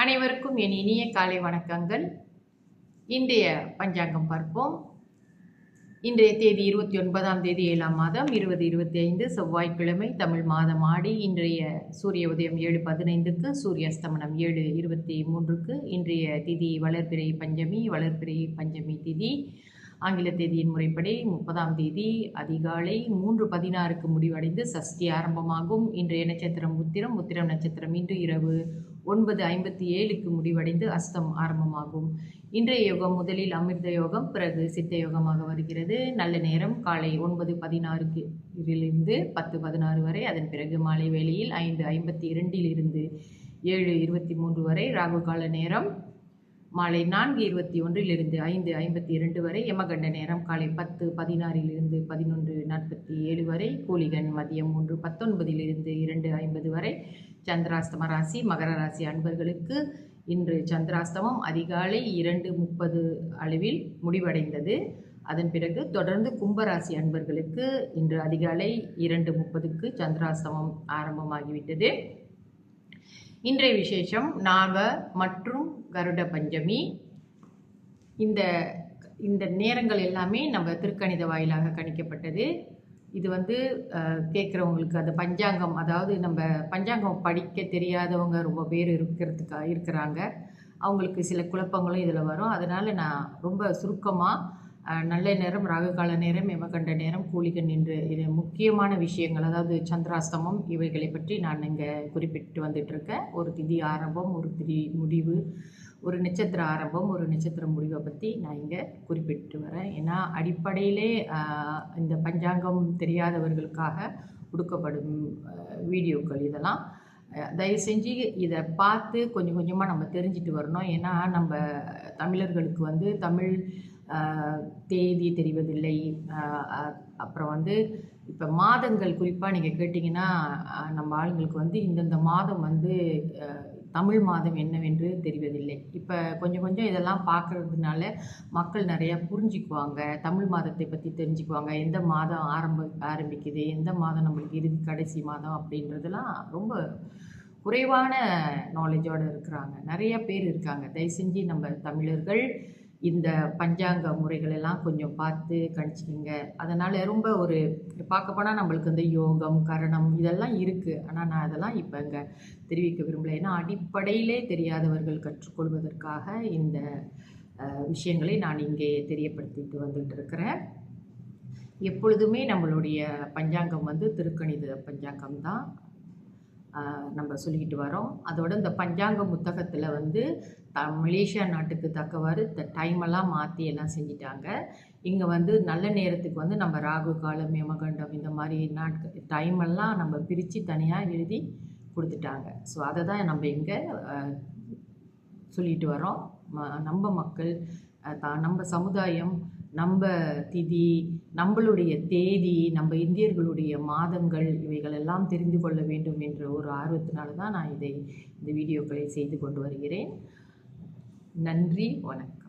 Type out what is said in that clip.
அனைவருக்கும் என் இனிய காலை வணக்கங்கள். இன்றைய பஞ்சாங்கம் பார்ப்போம். இன்றைய தேதி இருபத்தி ஒன்பதாம் தேதி ஏழாம் மாதம் இருபது இருபத்தி ஐந்து செவ்வாய்க்கிழமை தமிழ் மாதம் ஆடி இன்றைய சூரிய உதயம் ஏழு பதினைந்துக்கு சூரிய அஸ்தமனம் ஏழு இருபத்தி மூன்றுக்கு இன்றைய திதி வளர்பிறை பஞ்சமி வளர்பிறை பஞ்சமி திதி ஆங்கில தேதியின் முறைப்படி முப்பதாம் தேதி அதிகாலை மூன்று பதினாறுக்கு முடிவடைந்து சஷ்டி ஆரம்பமாகும். இன்றைய நட்சத்திரம் உத்திரம் உத்திரம் நட்சத்திரம் இன்று இரவு ஒன்பது ஐம்பத்தி ஏழுக்கு முடிவடைந்து அஸ்தம் ஆரம்பமாகும். இன்றைய யோகம் முதலில் அமிர்த யோகம் பிறகு சித்த யோகமாக வருகிறது. நல்ல நேரம் காலை ஒன்பது பதினாறுக்கு இருந்து பத்து பதினாறு வரை அதன் பிறகு மாலை வேளையில் ஐந்து ஐம்பத்தி இரண்டில் இருந்து ஏழு இருபத்தி மூன்று வரை ராகு கால நேரம். மாலை நான்கு இருபத்தி ஒன்றிலிருந்து ஐந்து ஐம்பத்தி இரண்டு வரை யமகண்ட நேரம் காலை பத்து பதினாறிலிருந்து பதினொன்று நாற்பத்தி ஏழு வரை கூலிகன் மதியம் மூன்று பத்தொன்பதிலிருந்து இரண்டு ஐம்பது வரை சந்திராஸ்தம ராசி மகர ராசி அன்பர்களுக்கு இன்று சந்திராஸ்தமம் அதிகாலை இரண்டு முப்பது அளவில் முடிவடைந்தது. அதன் பிறகு தொடர்ந்து கும்பராசி அன்பர்களுக்கு இன்று அதிகாலை இரண்டு முப்பதுக்கு சந்திராஸ்தமம் ஆரம்பமாகிவிட்டது. இன்றைய விசேஷம் நாக மற்றும் கருட பஞ்சமி. இந்த இந்த நேரங்கள் எல்லாமே நம்ம திருக்கணித வாயிலாக கணிக்கப்பட்டது. இது வந்து கேட்குறவங்களுக்கு அந்த பஞ்சாங்கம் அதாவது நம்ம பஞ்சாங்கம் படிக்க தெரியாதவங்க ரொம்ப பேர் இருக்கிறதுக்கா இருக்கிறாங்க. அவங்களுக்கு சில குழப்பங்களும் இதில் வரும். அதனால் நான் ரொம்ப சுருக்கமாக நல்ல நேரம் ராகுகால நேரம் எமகண்ட நேரம் கூலிகன் என்று இது முக்கியமான விஷயங்கள். அதாவது சந்திராஸ்தமம் இவைகளை பற்றி நான் இங்கே குறிப்பிட்டு வந்துட்டுருக்கேன். ஒரு திதி ஆரம்பம் ஒரு திதி முடிவு ஒரு நட்சத்திர ஆரம்பம் ஒரு நட்சத்திர முடிவை பற்றி நான் இங்கே குறிப்பிட்டு வரேன். ஏன்னா அடிப்படையிலே இந்த பஞ்சாங்கம் தெரியாதவர்களுக்காக கொடுக்கப்படும் வீடியோக்கள் இதெல்லாம். தயவு செஞ்சு இதை பார்த்து கொஞ்சம் கொஞ்சமாக நம்ம தெரிஞ்சுட்டு வரணும். ஏன்னா நம்ம தமிழர்களுக்கு வந்து தமிழ் தேதி தெரிவதில்லை. அப்புறம் வந்து இப்போ மாதங்கள் குறிப்பாக நீங்கள் கேட்டிங்கன்னா நம்ம ஆளுங்களுக்கு வந்து இந்தந்த மாதம் வந்து தமிழ் மாதம் என்னவென்று தெரிவதில்லை. இப்போ கொஞ்சம் கொஞ்சம் இதெல்லாம் பார்க்கறதுனால மக்கள் நிறையா புரிஞ்சுக்குவாங்க. தமிழ் மாதத்தை பற்றி தெரிஞ்சுக்குவாங்க. எந்த மாதம் ஆரம்ப ஆரம்பிக்குது? எந்த மாதம் நம்மளுக்கு இறுதி கடைசி மாதம் அப்படின்றதெல்லாம் ரொம்ப குறைவான நாலேஜோடு இருக்கிறாங்க. நிறைய பேர் இருக்காங்க. தயவு செஞ்சு நம்ம தமிழர்கள் இந்த பஞ்சாங்க முறைகள் எல்லாம் கொஞ்சம் பார்த்து கணிச்சிக்கிங்க. அதனால் ரொம்ப ஒரு பார்க்க போனால் நம்மளுக்கு வந்து யோகம் கரணம் இதெல்லாம் இருக்குது ஆனால் நான் அதெல்லாம் இப்போ இங்கே தெரிவிக்க விரும்பலை. ஏன்னா அடிப்படையிலே தெரியாதவர்கள் கற்றுக்கொள்வதற்காக இந்த விஷயங்களை நான் இங்கே தெரியப்படுத்திட்டு வந்துட்டு இருக்கிறேன். எப்பொழுதுமே நம்மளுடைய பஞ்சாங்கம் வந்து திருக்கணித பஞ்சாங்கம் தான் நம்ம சொல்லிக்கிட்டு வரோம். அதோட இந்த பஞ்சாங்க புத்தகத்தில் வந்து த மலேசியா நாட்டுக்கு தக்கவாறு இந்த டைமெல்லாம் மாற்றி எல்லாம் செஞ்சிட்டாங்க. இங்கே வந்து நல்ல நேரத்துக்கு வந்து நம்ம ராகு காலம் யமகண்டம் இந்த மாதிரி நாட்கள் டைமெல்லாம் நம்ம பிரித்து தனியாக எழுதி கொடுத்துட்டாங்க. ஸோ அதை தான் நம்ம இங்கே சொல்லிட்டு வரோம். நம்ம மக்கள் நம்ம சமுதாயம் நம்ம திதி நம்மளுடைய தேதி நம்ம இந்தியர்களுடைய மாதங்கள் இவைகள் எல்லாம் தெரிந்து கொள்ள வேண்டும் என்ற ஒரு ஆர்வத்தினால தான் நான் இதை இந்த வீடியோக்களை செய்து கொண்டு வருகிறேன். நன்றி வணக்கம்.